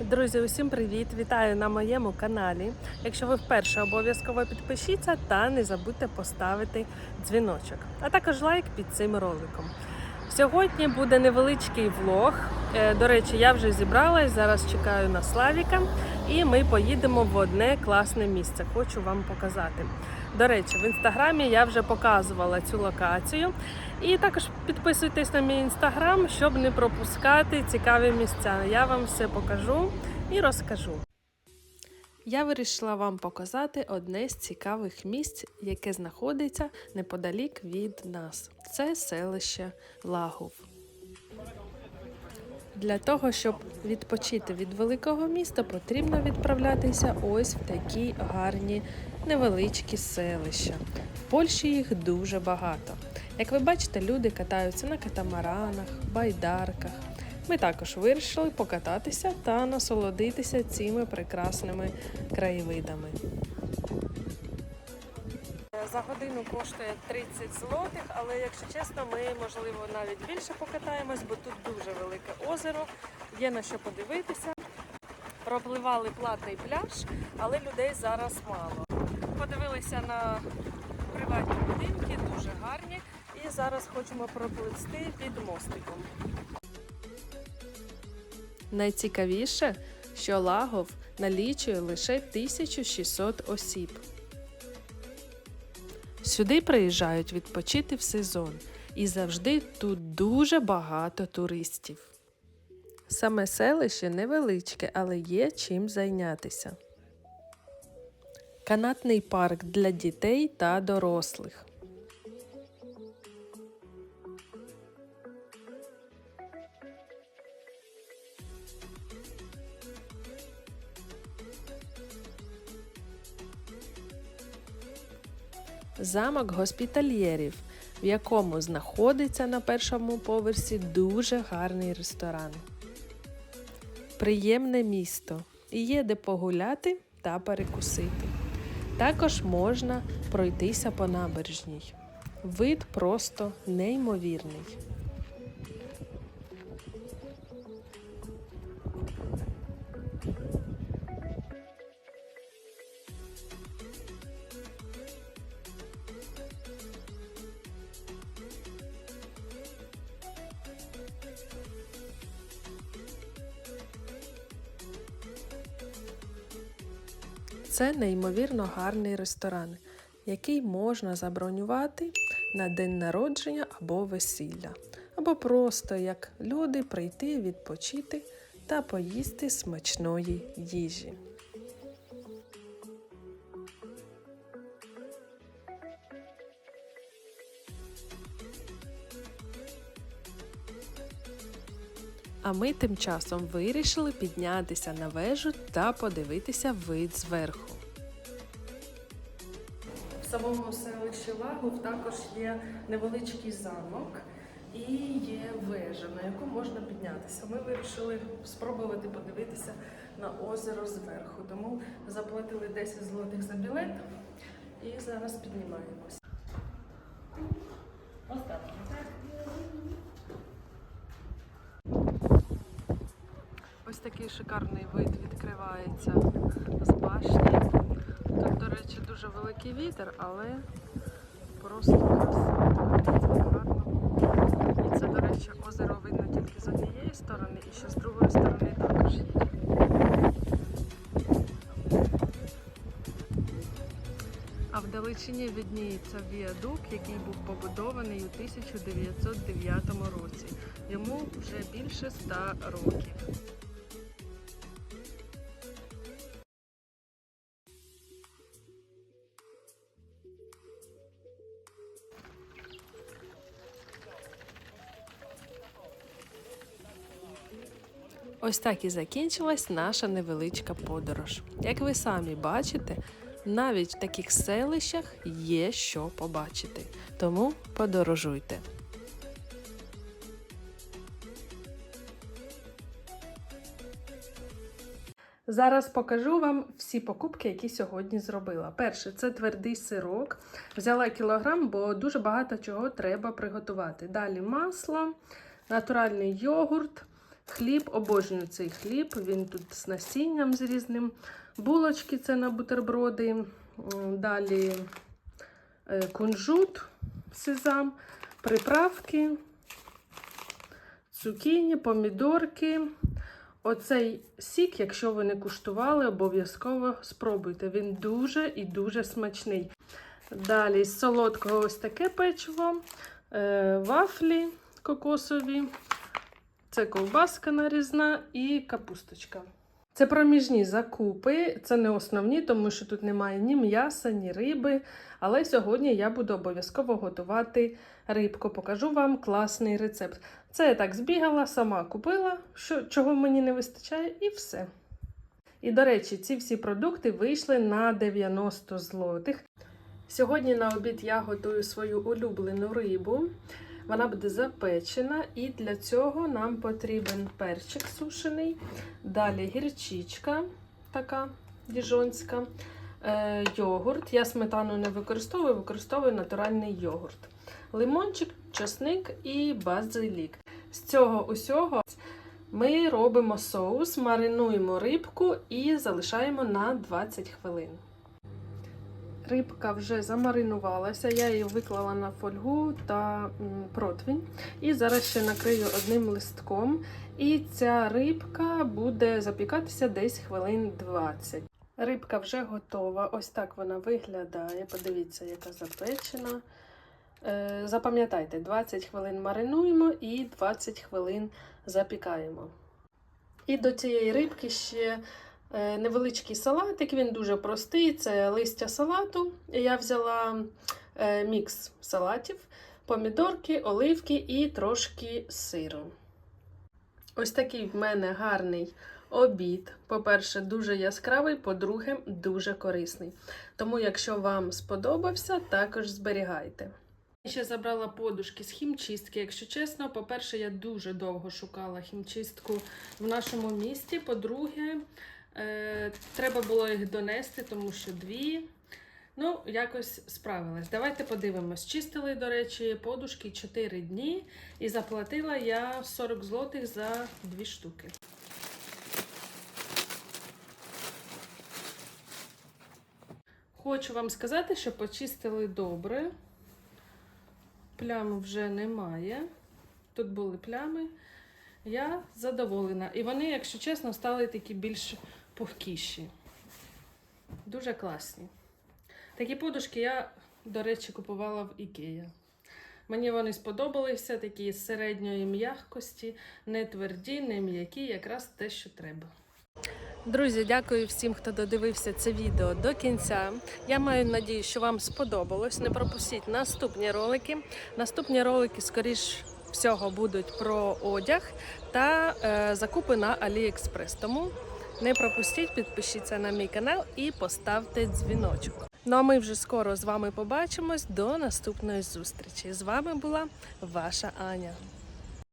Друзі, усім привіт! Вітаю на моєму каналі. Якщо ви вперше обов'язково підпишіться та не забудьте поставити дзвіночок, а також лайк під цим роликом. Сьогодні буде невеличкий влог. Е, До речі, я вже зібралась, зараз чекаю на Славіка, і ми поїдемо в одне класне місце. Хочу вам показати. До речі, в інстаграмі я вже показувала цю локацію. І також підписуйтесь на мій інстаграм, щоб не пропускати цікаві місця. Я вам все покажу і розкажу. Я вирішила вам показати одне з цікавих місць, яке знаходиться неподалік від нас. Це селище Лагов. Для того, щоб відпочити від великого міста, потрібно відправлятися ось в такі гарні невеличкі селища. В Польщі їх дуже багато. Як ви бачите, люди катаються на катамаранах, байдарках. Ми також вирішили покататися та насолодитися цими прекрасними краєвидами. За годину коштує 30 злотих, але якщо чесно, ми можливо навіть більше покатаємось, бо тут дуже велике озеро, є на що подивитися. Пропливали платний пляж, але людей зараз мало. Подивилися на приватні будинки, дуже гарні, і зараз хочемо проплисти під мостиком. Найцікавіше, що Лагов налічує лише 1600 осіб. Сюди приїжджають відпочити в сезон, і завжди тут дуже багато туристів. Саме селище невеличке, але є чим зайнятися. Канатний парк для дітей та дорослих. Замок госпітальєрів, в якому знаходиться на першому поверсі дуже гарний ресторан. Приємне місто і є де погуляти та перекусити. Також можна пройтися по набережній. Вид просто неймовірний. Це неймовірно гарний ресторан, який можна забронювати на день народження або весілля, або просто як люди прийти відпочити та поїсти смачної їжі. А ми тим часом вирішили піднятися на вежу та подивитися вид зверху. В самому селищі Лагов також є невеличкий замок і є вежа, на яку можна піднятися. Ми вирішили спробувати подивитися на озеро зверху, тому заплатили 10 злотих за білет і зараз піднімаємося. Ось такий шикарний вид відкривається з башні. Тут, до речі, дуже великий вітер, але просто красиво. І це, до речі, озеро видно тільки з однієї сторони, і ще з другої сторони також є. А вдалечині видніється віадук, який був побудований у 1909 році. Йому вже більше ста років. Ось так і закінчилась наша невеличка подорож. Як ви самі бачите, навіть в таких селищах є що побачити. Тому подорожуйте. Зараз покажу вам всі покупки, які сьогодні зробила. Перше, це твердий сирок. Взяла кілограм, бо дуже багато чого треба приготувати. Далі масло, натуральний йогурт, Хліб, обожнюю цей хліб. Він тут з насінням з різним. Булочки це на бутерброди. Далі е, кунжут, сезам, приправки, цукіні, помідорки. Оцей сік, якщо ви не куштували, обов'язково спробуйте. Він дуже і дуже смачний. Далі з солодкого ось таке печиво, е, вафлі кокосові, це ковбаска нарізна і капусточка. Це проміжні закупи, це не основні, тому що тут немає ні м'яса, ні риби. Але сьогодні я буду обов'язково готувати рибку. Покажу вам класний рецепт. Це я так збігала, сама купила, що, чого мені не вистачає, і все. І, до речі, ці всі продукти вийшли на 90 злотих. Сьогодні на обід я готую свою улюблену рибу. Вона буде запечена, і для цього нам потрібен перчик сушений, далі гірчичка така діжонська, е, йогурт. Я сметану не використовую, використовую натуральний йогурт, лимончик, чесник і базилік. З цього усього ми робимо соус, маринуємо рибку і залишаємо на 20 хвилин. Рибка вже замаринувалася, я її виклала на фольгу та м, противень. І зараз ще накрию одним листком. І ця рибка буде запікатися десь хвилин 20. Рибка вже готова. Ось так вона виглядає. Подивіться, яка запечена. Е, Запам'ятайте, 20 хвилин маринуємо і 20 хвилин запікаємо. І до цієї рибки ще невеличкий салатик, він дуже простий. Це листя салату. Я взяла е, мікс салатів, помідорки, оливки і трошки сиру. Ось такий в мене гарний обід. По-перше, дуже яскравий, по-друге, дуже корисний. Тому, якщо вам сподобався, також зберігайте. Я ще забрала подушки з хімчистки. Якщо чесно, по-перше, я дуже довго шукала хімчистку в нашому місті. По-друге, е, треба було їх донести, тому що дві. Ну, якось справилась. Давайте подивимось. Чистили, до речі, подушки 4 дні і заплатила я 40 злотих за дві штуки. Хочу вам сказати, що почистили добре. Плям вже немає. Тут були плями. Я задоволена. І вони, якщо чесно, стали такі більш пухкіші. Дуже класні. Такі подушки я, до речі, купувала в Ікея. Мені вони сподобалися, такі середньої м'якості, не тверді, не м'які, якраз те, що треба. Друзі, дякую всім, хто додивився це відео до кінця. Я маю надію, що вам сподобалось. Не пропустіть наступні ролики. Наступні ролики, скоріш всього, будуть про одяг та е, закупи на AliExpress. Тому не пропустіть, підпишіться на мій канал і поставте дзвіночок. Ну а ми вже скоро з вами побачимось. До наступної зустрічі. З вами була ваша Аня.